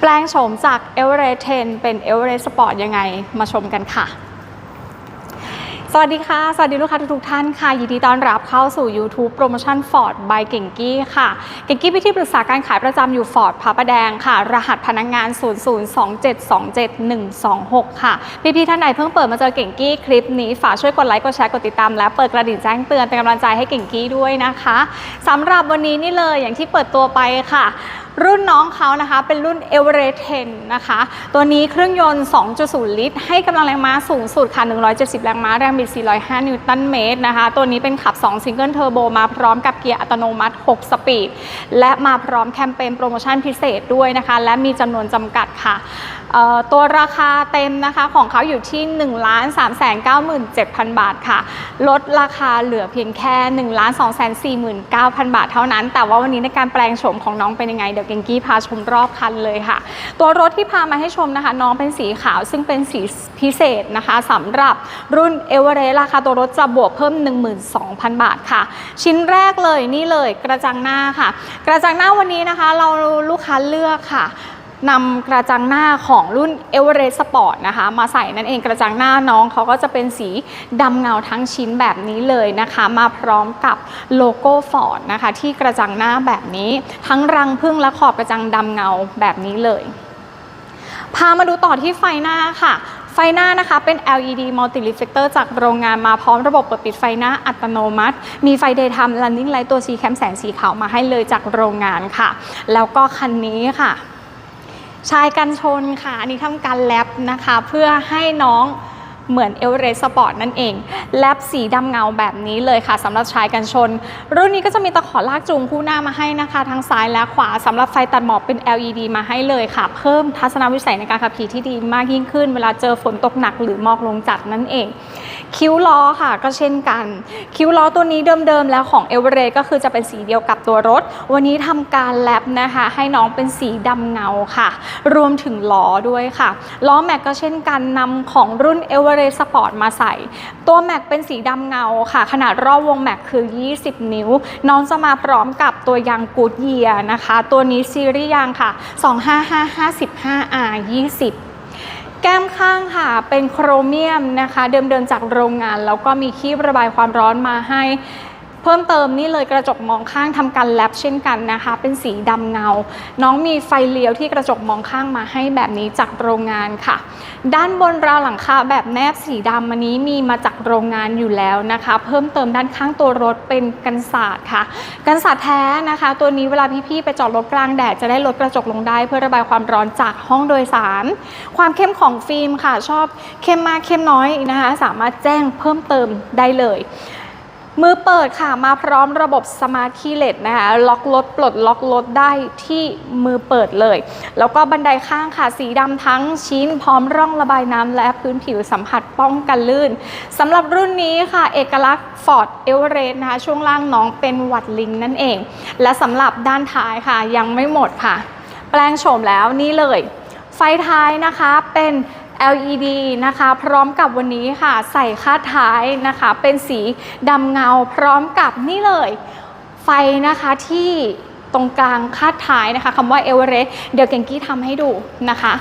แปลงโฉมจาก e v e r e s t 10 เป็น e v e r e s t Sport ยังไงมาชมกันค่ะ สวัสดีค่ะ สวัสดีลูกค้าทุกๆท่านค่ะ ยินดีต้อนรับเข้าสู่ YouTube โปรโมชั่น Ford by เก่งกี้ค่ะ เก่งกี้เป็นที่ปรึกษาการขายประจำอยู่ Ford พระประแดงค่ะ รหัสพนักงาน 002727126 ค่ะ พี่ๆท่านไหนเพิ่งเปิดมาเจอเก่งกี้คลิปนี้ฝากช่วยกดไลค์กดแชร์กดติดตามและเปิดกระดิ่งแจ้งเตือนเป็นกำลังใจให้เก่งกี้ด้วยนะคะสำหรับวันนี้นี่เลยอย่างที่เปิดตัวไปค่ะรุ่นน้องเขานะคะ เป็นรุ่น e v e r e t 10 นะคะ ตัวนี้เครื่องยนต์ 2.0 ลิตร ให้กำลังแรงม้าสูงสุดค่ะ 170 แรงม้า แรงบิด 405 นิวตันเมตรนะคะ ตัวนี้เป็นขับ 2 ซิงเกิลเทอร์โบมาพร้อมกับเกียร์อัตโนมัติ 6 สปีด และมาพร้อมแคมเปญโปรโมชั่นพิเศษด้วยนะคะ และมีจำนวนจำกัดค่ะตัวราคาเต็มนะคะของเขาอยู่ที่ 1 3 9 7 0 0 0 บาทค่ะ ลดราคาเหลือเพียงแค่ 1 2 4 9 0 0 0 บาทเท่านั้น แต่ว่าวันนี้ในการแปลงโฉมของน้องเป็นยังไงเดี๋ยวเกงกี้พาชมรอบคันเลยค่ะ ตัวรถที่พามาให้ชมนะคะ น้องเป็นสีขาวซึ่งเป็นสีพิเศษนะคะสำหรับรุ่นเอเวอเรสต์ราคาตัวรถจะบวกเพิ่ม 12,000 บาทค่ะ ชิ้นแรกเลยนี่เลยกระจังหน้าค่ะ กระจังหน้าวันนี้นะคะ เราลูกค้าเลือกค่ะ นำกระจังหน้าของรุ่น e v e r e s t Sport นะคะมาใส่นั่นเองกระจังหน้าน้องเขาก็จะเป็นสีดำเงาทั้งชิ้นแบบนี้เลยนะคะ มาพร้อมกับโลโก้ Ford นะคะ ที่กระจังหน้าแบบนี้ ทั้งรังพึ่งและขอบกระจังดำเงาแบบนี้เลย พามาดูต่อที่ไฟหน้าค่ะไฟหน้านะคะเป็น LED Multi Reflector จากโรงงานมาพร้อมระบบเปิดปิดไฟหน้าอัตโนมัติ มีไฟ Daytime Running Light ตัว C Cam แสงสีขาวมาให้เลยจากโรงงานค่ะ แล้วก็คันนี้ค่ะ ชายกันชนค่ะ อันนี้ทำการแลบนะคะ เพื่อให้น้อง เหมือนเอเวอเรสต์สปอร์ตนั่นเอง แลบสีดำเงาแบบนี้เลยค่ะสำหรับชายกันชน รุ่นนี้ก็จะมีตะขอลากจูงคู่หน้ามาให้นะคะ ทั้งซ้ายและขวาสำหรับไฟตัดหมอกเป็น LED มาให้เลยค่ะ เพิ่มทัศนวิสัยในการขับขี่ที่ดีมากยิ่งขึ้น เวลาเจอฝนตกหนักหรือหมอกลงจัดนั่นเอง คิ้วล้อค่ะก็เช่นกัน คิ้วล้อตัวนี้เดิมๆแล้วของเอเวอเรสต์ก็คือจะเป็นสีเดียวกับตัวรถ วันนี้ทำการแลบนะคะ ให้น้องเป็นสีดำเงาค่ะ รวมถึงล้อด้วยค่ะล้อแม็กก็เช่นกันนำของรุ่นเอเวอเรสปอร์ตมาใส่ ตัวแม็กเป็นสีดำเงาค่ะ ขนาดรอบวงแม็กคือ 20 นิ้ว น้องจะมาพร้อมกับตัวยางกูดเยียนะคะ ตัวนี้ซีรีส์ยางค่ะ 25555R 20แก้มข้างค่ะ เป็นโครเมียมนะคะ เดิมๆจากโรงงาน แล้วก็มีคีบระบายความร้อนมาให้ เพิ่มเติมนี่เลยกระจกมองข้างทำการแลบเช่นกันนะคะ เป็นสีดำเงา น้องมีไฟเลี้ยวที่กระจกมองข้างมาให้แบบนี้จากโรงงานค่ะ ด้านบนราวหลังคาแบบแนบสีดำอันนี้มีมาจากโรงงานอยู่แล้วนะคะ เพิ่มเติมด้านข้างตัวรถเป็นกันศาสตร์ค่ะ กันศาสตร์แท้นะคะ ตัวนี้เวลาพี่ๆไปจอดรถกลางแดดจะได้ลดกระจกลงได้ เพื่อระบายความร้อนจากห้องโดยสาร ความเข้มของฟิล์มค่ะ ชอบเข้มมากเข้มน้อยนะคะ สามารถแจ้งเพิ่มเติมได้เลย มือเปิดค่ะมาพร้อมระบบสมาร์ทคีย์เลสนะคะล็อกรถปลดล็อกรถได้ที่มือเปิดเลย แล้วก็บันไดข้างค่ะสีดำทั้งชิ้นพร้อมร่องระบายน้ำและพื้นผิวสัมผัสป้องกันลื่นสำหรับรุ่นนี้ค่ะ เอกลักษณ์ Ford e v e r e s t นะคะช่วงล่างน้องเป็นวัดลิงนั่นเอง และสำหรับด้านท้ายค่ะยังไม่หมดค่ะ แปลงโฉมแล้วนี่เลย ไฟท้ายนะคะเป็น LED นะคะ พร้อมกับวันนี้ค่ะ ใส่คาดท้ายนะคะ เป็นสีดำเงาพร้อมกับนี่เลย ไฟนะคะที่ตรงกลางคาดท้ายนะคะคำว่าเอเวอเรสต์เดี๋ยวเก่งกี้ทำให้ดูนะคะ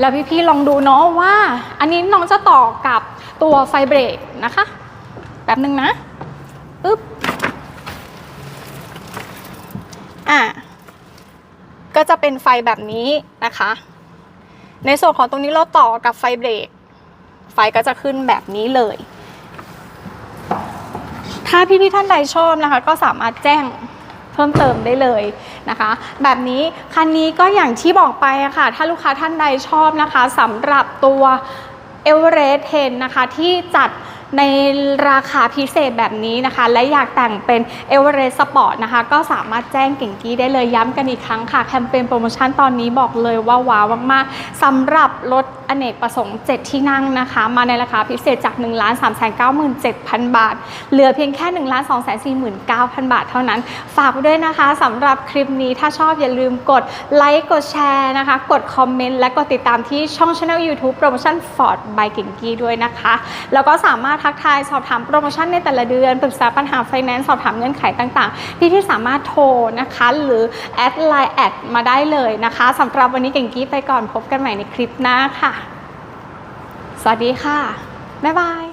แล้วพี่ๆลองดูเนาะว่า อันนี้น้องจะต่อกับตัวไฟเบรกนะคะแป๊บหนึ่งนะอึ๊บอะก็จะเป็นไฟแบบนี้นะคะ ในส่วนของตรงนี้เราต่อกับไฟเบรก ไฟก็จะขึ้นแบบนี้เลย ถ้าพี่ๆท่านใดชอบนะคะ ก็สามารถแจ้งเพิ่มเติมได้เลยนะคะ แบบนี้คันนี้ก็อย่างที่บอกไปอะค่ะ ถ้าลูกค้าท่านใดชอบนะคะสำหรับตัวเอเวอเรสต์เฮนนะคะที่จัด ในราคาพิเศษแบบนี้นะคะ และอยากแต่งเป็น e v e r e s t Sport นะคะ ก็สามารถแจ้งเก่งกี้ได้เลยย้ำกันอีกครั้งค่ะ แคมเปญโปรโมชั่นตอนนี้บอกเลยว่าว้าวมากๆสำหรับรถอเนกประสงค์ 7 ที่นั่งนะคะ มาในราคาพิเศษจาก 1 3 9 7 0 0 0 บาท เหลือเพียงแค่ 1 2 4 9 0 0 0 บาทเท่านั้น ฝากด้วยนะคะสำหรับคลิปนี้ถ้าชอบอย่าลืมกดไลค์กดแชร์นะคะ กดคอมเมนต์และกดติดตามที่ช่อง channel YouTube Promotion Ford by เก่งกี้ด้วยนะคะ แล้วก็สามารถทักทายสอบถามโปรโมชั่นในแต่ละเดือนปรึกษาปัญหาไฟแนนซ์สอบถามเงื่อนไขต่างๆ พี่ที่สามารถโทรนะคะ หรือแอดไลน์แอดมาได้เลยนะคะสำหรับวันนี้เก่งกี้ไปก่อนพบกันใหม่ในคลิปหน้าค่ะ สวัสดีค่ะ บ๊ายบาย